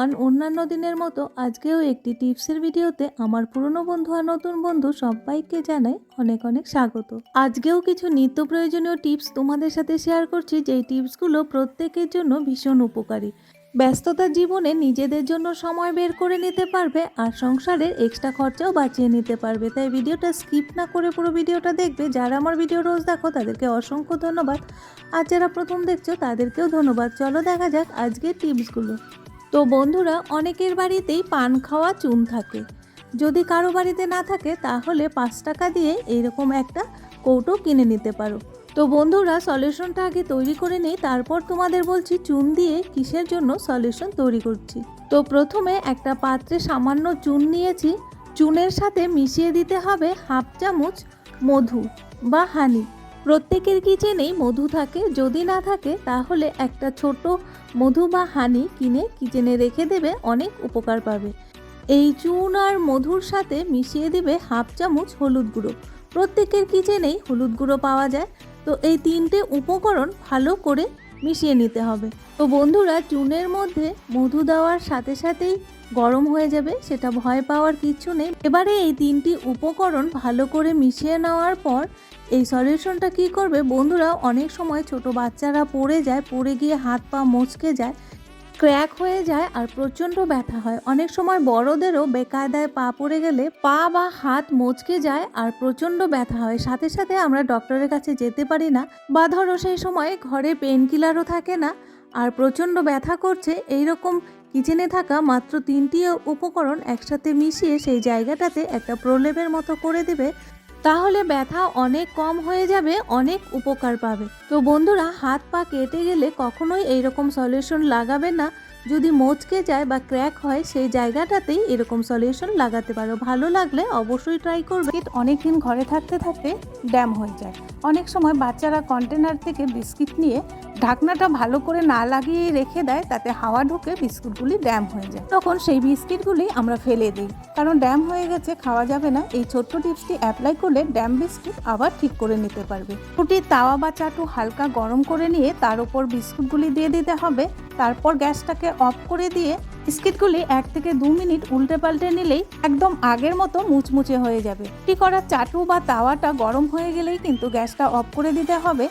Everyone অন্যান্য দিনের মতো আজকেও একটি টিপসের ভিডিওতে আমার পুরনো বন্ধু আর নতুন বন্ধু সবাইকে জানাই অনেক অনেক স্বাগত। আজকেও কিছু নিত্য প্রয়োজনীয় টিপস তোমাদের সাথে শেয়ার করছি, যেই টিপসগুলো প্রত্যেকের জন্য ভীষণ উপকারী। ব্যস্ততার জীবনে নিজেদের জন্য সময় বের করে নিতে পারবে আর সংসারের এক্সট্রা খরচাও বাঁচিয়ে নিতে পারবে। তাই ভিডিওটা স্কিপ না করে পুরো ভিডিওটা দেখবে। যারা আমার ভিডিও রোজ দেখো, তাদেরকে অসংখ্য ধন্যবাদ। আর যারা প্রথম দেখছ, তাদেরকেও ধন্যবাদ। চলো দেখা যাক আজকের টিপসগুলো। তো বন্ধুরা, অনেকের বাড়িতেই পান খাওয়া চুন থাকে। যদি কারও বাড়িতে না থাকে, তাহলে পাঁচ টাকা দিয়ে এইরকম একটা কৌটো কিনে নিতে পারো। তো বন্ধুরা, সলিউশনটা আগে তৈরি করে নেই, তারপর তোমাদের বলছি চুন দিয়ে কিসের জন্য সলিউশন তৈরি করছি। তো প্রথমে একটা পাত্রে সামান্য চুন নিয়েছি। চুনের সাথে মিশিয়ে দিতে হবে হাফ চামচ মধু বা হানি। প্রত্যেকের কিচেনেই মধু থাকে। যদি না থাকে, তাহলে একটা ছোট মধু বা হানি কিনে কিচেনে রেখে দেবে, অনেক উপকার পাবে। এই চুন আর মধুর সাথে মিশিয়ে দেবে হাফ চামচ হলুদ গুঁড়ো। প্রত্যেকের কিচেনেই হলুদ গুঁড়ো পাওয়া যায়। তো এই তিনটে উপকরণ ভালো করে মিশিয়ে নিতে হবে। তো বন্ধুরা, চুনের মধ্যে মধু দেওয়ার সাথে সাথেই গরম হয়ে যাবে, সেটা ভয় পাওয়ার কিচ্ছু নেই। এবারে এই তিনটি উপকরণ ভালো করে মিশিয়ে নেওয়ার পর এই সলিউশনটা কি করবে? বন্ধুরা, অনেক সময় ছোট বাচ্চারা পড়ে যায়, পড়ে গিয়ে হাত পা মচকে যায় ক্র্যাক হয়ে যায় আর প্রচণ্ড ব্যথা হয়। অনেক সময় বড়দেরও বেকায়দায় পা পড়ে গেলে পা বা হাত মচকে যায় আর প্রচণ্ড ব্যথা হয়। সাথে সাথে আমরা ডক্টরের কাছে যেতে পারি না বা ধরো সেই সময় ঘরে পেন কিলারও থাকে না আর প্রচণ্ড ব্যথা করছে এই রকম কিচেনে থাকা মাত্র তিনটি উপকরণ একসাথে মিশিয়ে সেই জায়গাটাতে একটা প্রলেপের মতো করে দেবে। তাহলে ব্যথা অনেক কম হয়ে যাবে, অনেক উপকার পাবে। তো বন্ধুরা, হাত পা কেটে গেলে কখনোই এইরকম সলিউশন লাগাবে না। যদি মচকে যায় বা ক্র্যাক হয়, সেই জায়গাটাতেই এরকম সলিউশন লাগাতে পারো। ভালো লাগলে অবশ্যই ট্রাই করবে। অনেক দিন ঘরে থাকতে থাকতে ড্যাম হয়ে যায়। অনেক সময় বাচ্চারা কন্টেনার থেকে বিস্কিট নিয়ে ঢাকনাটা ভালো করে না লাগিয়ে রেখে দেয়, তাতে হাওয়া ঢুকে বিস্কুটগুলি ড্যাম হয়ে যায়। তখন সেই বিস্কিটগুলি আমরা ফেলে দিই। কারণ ড্যাম হয়ে গেছে, খাওয়া যাবে না। এই ছোট্ট টিপসটি অ্যাপ্লাই করলে ড্যাম বিস্কিট আবার ঠিক করে নিতে পারবে। রুটির তাওয়া বা চাটু হালকা গরম করে নিয়ে তার উপর বিস্কুটগুলি দিয়ে দিতে হবে। তারপর গ্যাসটাকে অফ করে দিয়ে বিস্কিটগুলি এক থেকে দু মিনিট উল্টে পাল্টে নিলেই একদম আগের মতো মুচমুচে হয়ে যাবে। কি করার চাটু বা তাওয়াটা গরম হয়ে গেলেই কিন্তু গ্যাসটা অফ করে দিতে হবে।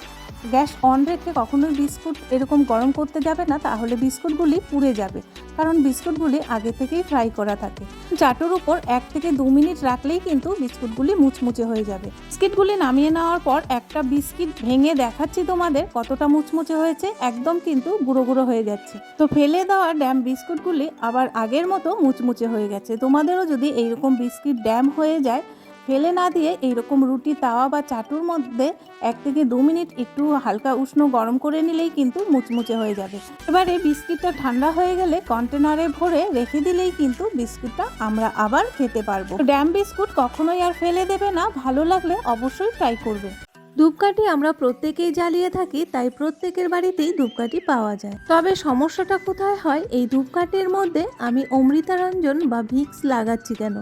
গ্যাস অন রেখে কখনোই বিস্কুট এরকম গরম করতে যাবে না, তাহলে বিস্কুটগুলি পুড়ে যাবে। কারণ বিস্কুটগুলি আগে থেকেই ফ্রাই করা থাকে। চাটুর উপর এক থেকে দু মিনিট রাখলেই কিন্তু বিস্কুটগুলি মুচমুচে হয়ে যাবে। বিস্কিটগুলি নামিয়ে নেওয়ার পর একটা বিস্কিট ভেঙে দেখাচ্ছি তোমাদের কতটা মুচমুচে হয়েছে, একদম কিন্তু গুঁড়ো গুঁড়ো হয়ে যাচ্ছে। তো ফেলে দেওয়া ড্যাম বিস্কুটগুলি আবার আগের মতো মুচমুচে হয়ে গেছে। তোমাদেরও যদি এইরকম বিস্কিট ড্যাম হয়ে যায় ফেলে না দিয়ে এইরকম রুটি, তাওয়া বা চাটুর মধ্যে এক থেকে দু মিনিট একটু হালকা উষ্ণ গরম করে নিলেই কিন্তু মুচমুচে হয়ে যাবে। এবারে বিস্কিটটা ঠান্ডা হয়ে গেলে কন্টেনারে ভরে রেখে দিলেই কিন্তু বিস্কুটটা আমরা আবার খেতে পারব। ড্যাম বিস্কুট কখনোই আর ফেলে দেবে না, ভালো লাগলে অবশ্যই ট্রাই করবে। ধূপকাঠি আমরা প্রত্যেকেই জ্বালিয়ে থাকি, তাই প্রত্যেকের বাড়িতেই ধূপকাঠি পাওয়া যায়। তবে সমস্যাটা কোথায় হয়? এই ধূপকাঠির মধ্যে আমি অমৃতারঞ্জন বা ভিক্স লাগাচ্ছি কেন?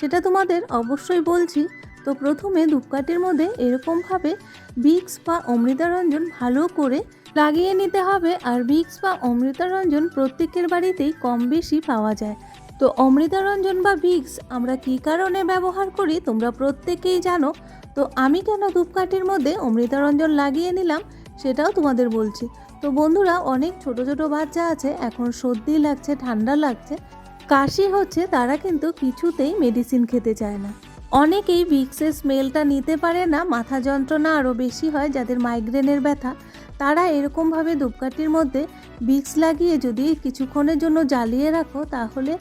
সেটা তোমাদের অবশ্যই বলছি। তো প্রথমে ধূপকাঠির মধ্যে এরকমভাবে ভিক্স বা অমৃতারঞ্জন ভালো করে লাগিয়ে নিতে হবে আর ভিক্স বা অমৃতারঞ্জন প্রত্যেকের বাড়িতেই কম বেশি পাওয়া যায়। তো অমৃতারঞ্জন বা ভিক্স আমরা কী কারণে ব্যবহার করি তোমরা প্রত্যেকেই জানো। তো আমি কেন ধূপকাঠির মধ্যে অমৃতারঞ্জন লাগিয়ে নিলাম সেটাও তোমাদের বলছি। তো বন্ধুরা অনেক ছোট ছোট বাচ্চা আছে, এখন সর্দি লাগছে, ঠান্ডা লাগছে কাশি হচ্ছে, তারা কিন্তু কিছুতেই মেডিসিন খেতে চায় না। অনেকেই ভিক্সের স্মেলটা নিতে পারে না, মাথা যন্ত্রণা আরও বেশি হয় যাদের মাইগ্রেনের ব্যথা। তারা এরকমভাবে ধূপকাঠির মধ্যে ভিক্স লাগিয়ে যদি কিছুক্ষণের জন্য জ্বালিয়ে রাখো, তাহলে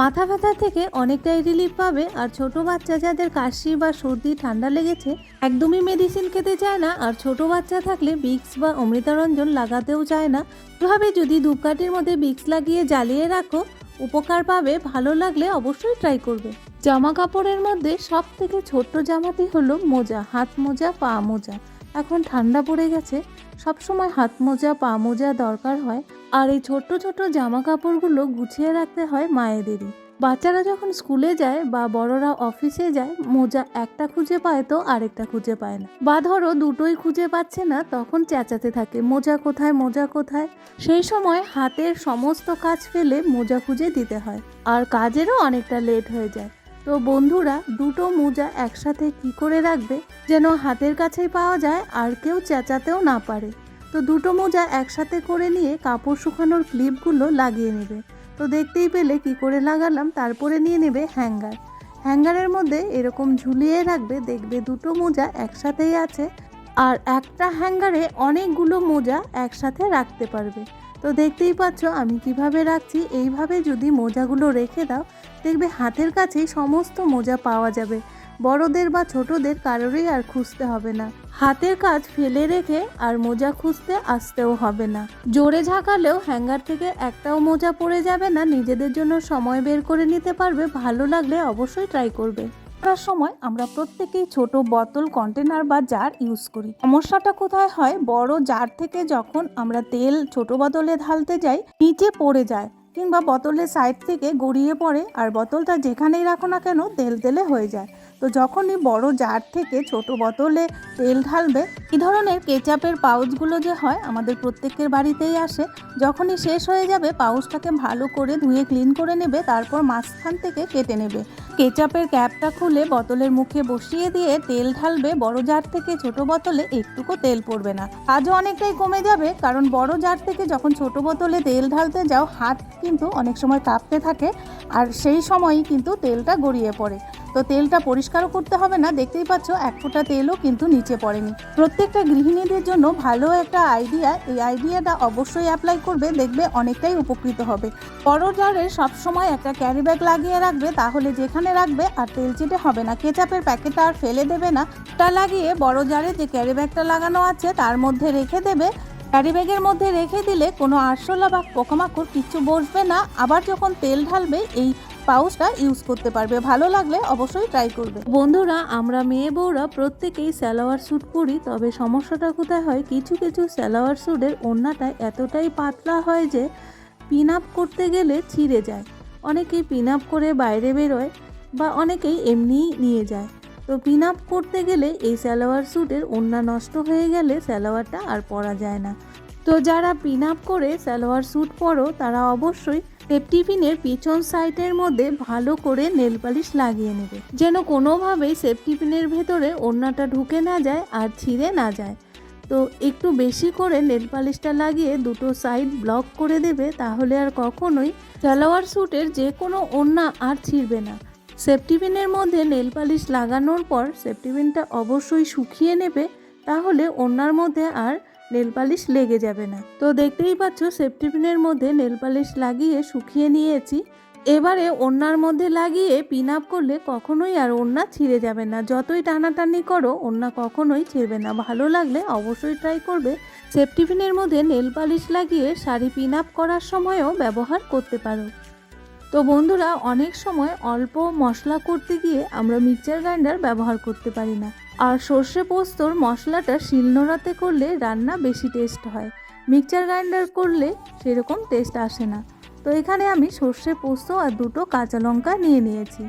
মাথা ব্যথা থেকে অনেকটাই রিলিফ পাবে। আর ছোট বাচ্চা যাদের কাশি বা সর্দি, ঠান্ডা লেগেছে, একদমই মেডিসিন খেতে চায় না। আর ছোট বাচ্চা থাকলে বিক্স বা অমৃতারঞ্জন লাগাতেও চায় না। এভাবে যদি ধূপকাঠির মধ্যে বিক্স লাগিয়ে জ্বালিয়ে রাখো উপকার পাবে, ভালো লাগলে অবশ্যই ট্রাই করবে। জামা কাপড়ের মধ্যে সব থেকে ছোট্ট জামাটি হলো মোজা, হাত মোজা, পা মোজা। এখন ঠান্ডা পড়ে গেছে সব সময় হাত মোজা, পা মোজা দরকার হয়। আর এই ছোট্ট ছোট জামা কাপড়গুলো গুছিয়ে রাখতে হয় মায়েদেরই। বাচ্চারা যখন স্কুলে যায় বা বড়রা অফিসে যায়, মোজা একটা খুঁজে পায় তো আরেকটা খুঁজে পায় না। বা ধরো দুটোই খুঁজে পাচ্ছে না, তখন চেঁচাতে থাকে, মোজা কোথায় মোজা কোথায়? সেই সময় হাতের সমস্ত কাজ ফেলে মোজা খুঁজে দিতে হয়, আর কাজেরও অনেকটা লেট হয়ে যায়। তো বন্ধুরা, দুটো মোজা একসাথে কি করে রাখবে যেন হাতের কাছেই পাওয়া যায় আর কেউ চেঁচাতেও না পারে? তো দুটো মোজা একসাথে করে নিয়ে কাপড় শুকানোর ক্লিপগুলো লাগিয়ে নেবে। তো দেখতেই পেলে কি করে লাগালাম, তারপরে নিয়ে নেবে হ্যাঙ্গার। হ্যাঙ্গারের মধ্যে এরকম ঝুলিয়ে রাখবে, দেখবে দুটো মোজা একসাথেই আছে, আর একটা হ্যাঙ্গারে অনেকগুলো মোজা একসাথে রাখতে পারবে। তো দেখতেই পাচ্ছ আমি কীভাবে রাখছি, এইভাবে যদি মোজাগুলো রেখে দাও, দেখবে হাতের কাছেই সমস্ত মোজা পাওয়া যাবে। বড়দের বা ছোটদের কারোরই আর খুঁজতে হবে না। হাতের কাজ ফেলে রেখে আর মোজা খুঁজতে আসতেও হবে না। জোরে ঝাঁকালেও হ্যাঙ্গার থেকে একটাও মোজা পড়ে যাবে না। নিজেদের জন্য সময় বের করে নিতে পারবে। ভালো লাগলে অবশ্যই ট্রাই করবে। করার সময় আমরা প্রত্যেকেই ছোট বোতল কন্টেনার বা জার ইউজ করি। সমস্যাটা কোথায় হয়? বড় জার থেকে যখন আমরা তেল ছোট বোতলে ঢালতে যাই, নিচে পড়ে যায় কিংবা বোতলের সাইড থেকে গড়িয়ে পড়ে আর বোতলটা যেখানেই রাখো না কেন তেল তেলে হয়ে যায়। তো যখনই বড় জার থেকে ছোট বোতলে তেল ঢালবে এই ধরনের কেচাপের পাউচগুলো যে হয় আমাদের প্রত্যেকের বাড়িতেই আসে। যখনই শেষ হয়ে যাবে, পাউচটাকে ভালো করে ধুয়ে ক্লিন করে নেবে, তারপর মাঝখান থেকে কেটে নেবে। কেচাপের ক্যাপটা খুলে বোতলের মুখে বসিয়ে দিয়ে তেল ঢালবে, বড় জার থেকে ছোট বোতলে একটুকু তেল পড়বে না। কাজও অনেকটাই কমে যাবে, কারণ বড় জার থেকে যখন ছোট বোতলে তেল ঢালতে যাও, হাত কিন্তু অনেক সময় কাঁপতে থাকে, আর সেই সময়ই কিন্তু তেলটা গড়িয়ে পড়ে। তো তেলটা পরিষ্কারও করতে হবে না। দেখতেই পাচ্ছ, এক ফোঁটা তেলও কিন্তু নিচে পড়েনি। প্রত্যেকটা গৃহিণীদের জন্য ভালো একটা আইডিয়া এই আইডিয়াটা অবশ্যই অ্যাপ্লাই করবে, দেখবে অনেকটাই উপকৃত হবে। বড় জারে সবসময় একটা ক্যারি ব্যাগ লাগিয়ে রাখবে, তাহলে যেখানে রাখবে আর তেল চিটে হবে না। কেচাপের প্যাকেটটা আর ফেলে দেবে না। তা লাগিয়ে বড় জারে যে ক্যারি ব্যাগটা লাগানো আছে, তার মধ্যে রেখে দেবে। ক্যারি ব্যাগের মধ্যে রেখে দিলে কোনো আরশোলা বা পোকামাকড় কিচ্ছু বসবে না। আবার যখন তেল ঢালবে, এই পাউচটা ইউজ করতে পারবে। ভালো লাগলে অবশ্যই ট্রাই করবে। বন্ধুরা, আমরা মেয়ে বউরা প্রত্যেকেই সালোয়ার স্যুট পরি, তবে সমস্যাটা কোথায় হয়? কিছু কিছু সালোয়ার স্যুটের ওড়নাটা এতটাই পাতলা হয় যে পিন আপ করতে গেলে ছিঁড়ে যায়। অনেকেই পিন আপ করে বাইরে বেরোয় বা অনেকেই এমনিই নিয়ে যায়। তো পিন আপ করতে গেলে এই সালোয়ার স্যুটের ওড়না নষ্ট হয়ে গেলে সালোয়ারটা আর পরা যায় না। তো যারা পিন আপ করে সালোয়ার স্যুট পরো, তারা অবশ্যই সেফটি পিনের পিছন সাইডের মধ্যে ভালো করে নেল পালিশ লাগিয়ে নেবে। যেন কোনোভাবেই সেফটি পিনের ভেতরে ওড়নাটা ঢুকে না যায় আর ছিঁড়ে না যায়। তো একটু বেশি করে নেল পালিশটা লাগিয়ে দুটো সাইড ব্লক করে দেবে, তাহলে আর কখনোই সালোয়ার স্যুটের যে কোনো ওড়না আর ছিঁড়বে না। সেফটি পিনের মধ্যে নেল পালিশ লাগানোর পর সেফটি পিনটা অবশ্যই শুকিয়ে নেবে, তাহলে ওড়নার মধ্যে আর নেল পালিশ লেগে যাবে না। তো দেখতেই পাচ্ছ সেফটি পিনের মধ্যে নেল পালিশ লাগিয়ে শুকিয়ে নিয়েছি। এবারে ওড়নার মধ্যে লাগিয়ে পিন আপ করলে কখনোই আর ওড়না ছিঁড়ে যাবে না। যতই টানাটানি করো, ওড়না কখনোই ছিঁড়বে না। ভালো লাগলে অবশ্যই ট্রাই করবে। সেফটি পিনের মধ্যে নেল পালিশ লাগিয়ে শাড়ি পিন আপ করার সময়ও ব্যবহার করতে পারো। তো বন্ধুরা, অনেক সময় অল্প মশলা করতে গিয়ে আমরা মিক্সচার গ্রাইন্ডার ব্যবহার করতে পারি না। আর সর্ষে পোস্তর মশলাটা শিলনোড়াতে করলে রান্না বেশি টেস্ট হয়। মিক্সচার গ্রাইন্ডার করলে সেরকম টেস্ট আসে না। তো এখানে আমি সর্ষে পোস্ত আর দুটো কাঁচা লঙ্কা নিয়ে নিয়েছি।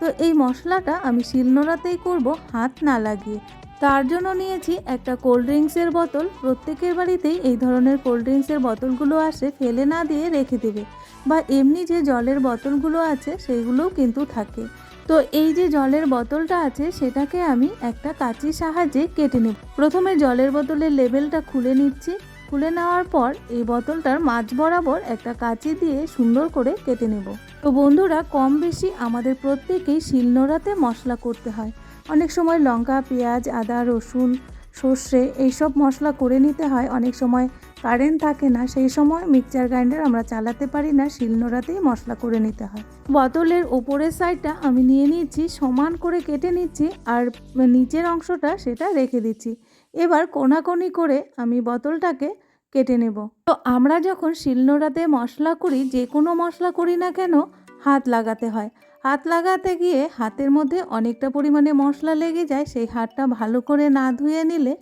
তো এই মশলাটা আমি শিলনোড়াতেই করব, হাত না লাগিয়ে। তার জন্য নিয়েছি একটা কোল্ড ড্রিঙ্কসের বোতল। প্রত্যেকের বাড়িতেই এই ধরনের কোল্ড ড্রিঙ্কসের বোতলগুলো আসে, ফেলে না দিয়ে রেখে দেবে। বা এমনি যে জলের বোতলগুলো আছে, সেইগুলোও কিন্তু থাকে। তো এই যে জলের বোতলটা আছে, সেটাকে আমি একটা কাঁচির সাহায্যে কেটে নেব। প্রথমে জলের বোতলের লেবেলটা খুলে নিচ্ছি। খুলে নেওয়ার পর এই বোতলটার মাঝ বরাবর একটা কাঁচি দিয়ে সুন্দর করে কেটে নেব। তো বন্ধুরা, কম বেশি আমাদের প্রত্যেকেই শিলনোড়াতে মশলা করতে হয়। অনেক সময় লঙ্কা, পেঁয়াজ, আদা, রসুন, সর্ষে এইসব মশলা করে নিতে হয়। অনেক সময় কারেন্ট থাকে না, সেই সময় মিক্সচার গ্রাইন্ডার আমরা চালাতে পারি না শিলনোড়াতেই মশলা করে নিতে হয়। বোতলের ওপরের সাইডটা আমি নিয়ে নিচ্ছি, সমান করে কেটে নিচ্ছি আর নিচের অংশটা সেটা রেখে দিচ্ছি। এবার কোনাকোনি করে আমি বোতলটাকে কেটে নেব। তো আমরা যখন শিলনোড়াতে মশলা করি যে কোনো মশলা করি না কেন, হাত লাগাতে হয়। হাত লাগাতে গিয়ে হাতের মধ্যে অনেকটা পরিমাণে মশলা লেগে যায়, সেই হাতটা ভালো করে না ধুয়ে নিলে,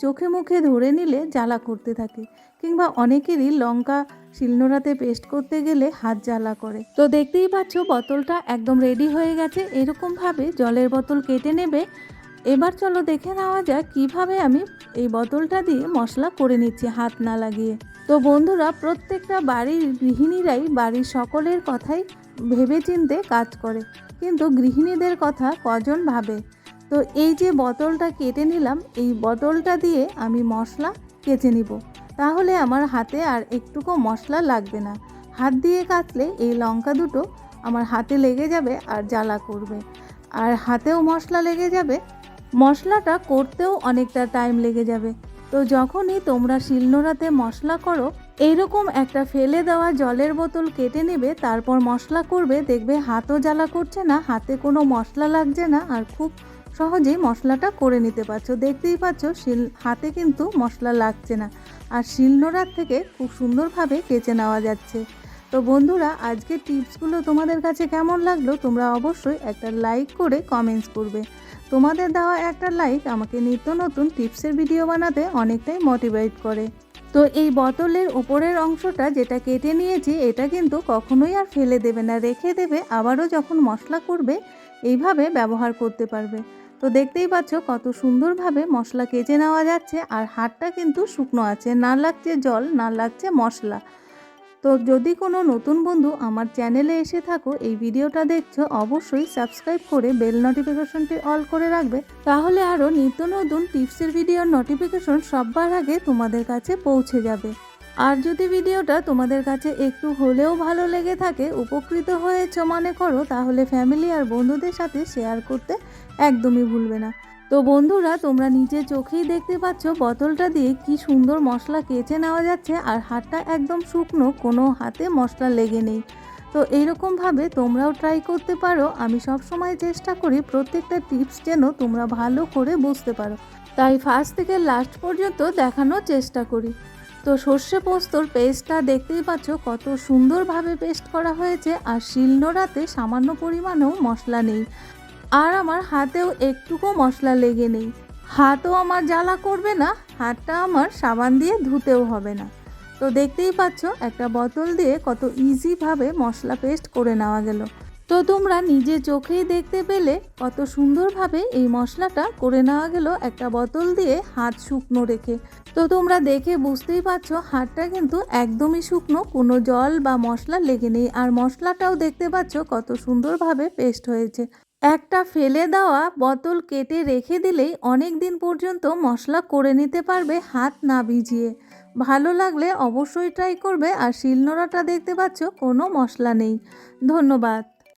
চোখে মুখে ধরে নিলে জ্বালা করতে থাকে। কিংবা অনেকেরই লঙ্কা শিলনোড়াতে পেস্ট করতে গেলে হাত জ্বালা করে। তো দেখতেই পাচ্ছ, বোতলটা একদম রেডি হয়ে গেছে। এরকমভাবে জলের বোতল কেটে নেবে। এবার চলো দেখে নেওয়া যাক কীভাবে আমি এই বোতলটা দিয়ে মশলা করে নিচ্ছি হাত না লাগিয়ে। তো বন্ধুরা, প্রত্যেকটা বাড়ির গৃহিণীরাই, বাড়ির সকলের কথাই ভেবে চিনতে কাজ করে। কিন্তু গৃহিণীদের কথা কজন ভাবে? তো এই যে বোতলটা কেটে নিলাম, এই বোতলটা দিয়ে আমি মশলা কেচে নিব। তাহলে আমার হাতে আর একটুকু মশলা লাগবে না। হাত দিয়ে কাটলে এই লঙ্কা দুটো আমার হাতে লেগে যাবে আর জ্বালা করবে। আর হাতেও মশলা লেগে যাবে। মশলাটা করতেও অনেকটা টাইম লেগে যাবে। তো যখনই তোমরা শিলনোড়াতে মশলা করো এইরকম একটা ফেলে দেওয়া জলের বোতল কেটে নেবে, তারপর মশলা করবে, দেখবে হাতও জ্বালা করছে না, হাতে কোনো মশলা লাগছে না, আর খুব সহজেই মশলাটা করে নিতে পারছ। দেখতেই পাচ্ছ শিল হাতে কিন্তু মশলা লাগছে না। আর শিলনোড়ার থেকে খুব সুন্দরভাবে কেচে নেওয়া যাচ্ছে। তো বন্ধুরা আজকে টিপসগুলো তোমাদের কাছে কেমন লাগল তোমরা অবশ্যই একটা লাইক করে কমেন্টস করবে। তোমাদের দেওয়া একটা লাইক আমাকে নিত্য নতুন টিপসের ভিডিও বানাতে অনেকটাই মোটিভেট করে। তো এই বোতলের উপরের অংশটা যেটা কেটে নিয়েছি, এটা কিন্তু কখনোই আর ফেলে দেবে না। রেখে দেবে, আবারও যখন মশলা করবে, এইভাবে ব্যবহার করতে পারবে। তো দেখতেই পাচ্ছ কত সুন্দরভাবে মশলা কেচে নেওয়া যাচ্ছে, আর হাতটা কিন্তু শুকনো আছে, না লাগছে জল, না লাগছে মশলা। তো যদি কোনো নতুন বন্ধু আমার চ্যানেলে এসে থাকো, এই ভিডিওটা দেখছ, অবশ্যই সাবস্ক্রাইব করে বেল নোটিফিকেশনটি অল করে রাখবে। তাহলে আরও নিত্য নতুন টিপসের ভিডিওর নোটিফিকেশন সবার আগে তোমাদের কাছে পৌঁছে যাবে। আর যদি ভিডিওটা তোমাদের কাছে একটু হলেও ভালো লেগে থাকে, উপকৃত হয়েছ মনে করো, তাহলে ফ্যামিলি আর বন্ধুদের সাথে শেয়ার করতে একদমই ভুলবে না। তো বন্ধুরা, তোমরা নিচে চোখেই দেখতে পাচ্ছ বোতলটা দিয়ে কি সুন্দর মশলা কেচে নেওয়া যাচ্ছে আর হাতটা একদম শুকনো, কোনো হাতে মশলা লেগে নেই। তো এইরকমভাবে তোমরাও ট্রাই করতে পারো। আমি সব সময় চেষ্টা করি প্রত্যেকটা টিপস যেন তোমরা ভালো করে বুঝতে পারো। তাই ফার্স্ট থেকে লাস্ট পর্যন্ত দেখানোর চেষ্টা করি। তো সর্ষে পোস্তর পেস্টটা দেখতেই পাচ্ছ কত সুন্দরভাবে পেস্ট করা হয়েছে আর শিলনোড়াতে সামান্য পরিমাণেও মশলা নেই। আর আমার হাতেও একটুকু মশলা লেগে নেই। হাতও আমার জ্বালা করবে না, হাতটা আমার সাবান দিয়ে ধুতেও হবে না। তো দেখতেই পাচ্ছ, একটা বোতল দিয়ে কত ইজিভাবে মশলা পেস্ট করে নেওয়া গেল। তো তোমরা নিজে চোখেই দেখতে পেলে কত সুন্দরভাবে এই মশলাটা করে নেওয়া গেল একটা বোতল দিয়ে হাত শুকনো রেখে। তো তোমরা দেখে বুঝতেই পারছ হাতটা কিন্তু একদমই শুকনো, কোনো জল বা মশলা লেগে নেই। আর মশলাটাও দেখতে পাচ্ছ কত সুন্দরভাবে পেস্ট হয়েছে। একটা ফেলে দেওয়া বোতল কেটে রেখে দিলেই অনেক দিন পর্যন্ত মশলা করে নিতে পারবে হাত না ভিজিয়ে। ভালো লাগলে অবশ্যই ট্রাই করবে আর শিলনোড়াটা দেখতে পাচ্ছ কোনো মশলা নেই। ধন্যবাদ।